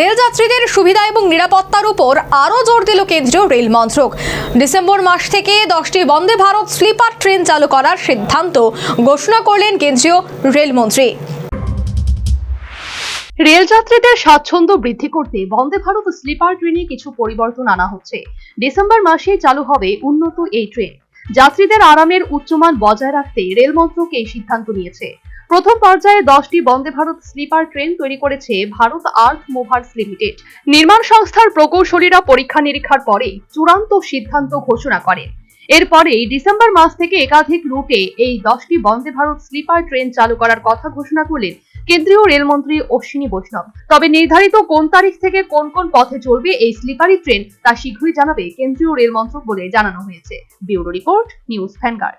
রেলযাত্রীদের সুবিধা এবং নিরাপত্তার উপর আরও জোর দিল কেন্দ্রীয় রেল মন্ত্রক। ডিসেম্বর মাস থেকে দশটি বন্দে ভারত স্লিপার ট্রেন চালু করার সিদ্ধান্ত ঘোষণা করলেন কেন্দ্রীয় রেলমন্ত্রী। রেলযাত্রীদের স্বাচ্ছন্দ্য বৃদ্ধি করতে বন্দে ভারত স্লিপার ট্রেনে কিছু পরিবর্তন আনা হচ্ছে। ডিসেম্বর মাসে চালু হবে উন্নত এই ট্রেন। যাত্রীদের আরামের উচ্চমান বজায় রাখতে রেল মন্ত্রক এই সিদ্ধান্ত নিয়েছে। প্রথম পর্যায়ে দশটি বন্দে ভারত স্লিপার ট্রেন তৈরি করেছে ভারত আর্থ মুভার্স লিমিটেড। নির্মাণ সংস্থার প্রকৌশলীরা পরীক্ষা নিরীক্ষার পরে চূড়ান্ত সিদ্ধান্ত ঘোষণা করেন এরপরেই ডিসেম্বর মাস থেকে একাধিক রুটে এই দশটি বন্দে ভারত স্লিপার ট্রেন চালু করার কথা ঘোষণা করলেন কেন্দ্রীয় রেলমন্ত্রী অশ্বিনী বৈষ্ণব। তবে নির্ধারিত কোন তারিখ থেকে কোন কোন পথে চলবে এই স্লিপারি ট্রেন তা শীঘ্রই জানাবে কেন্দ্রীয় রেল মন্ত্রক বলে জানানো হয়েছে। Bureau report, news Vanguard.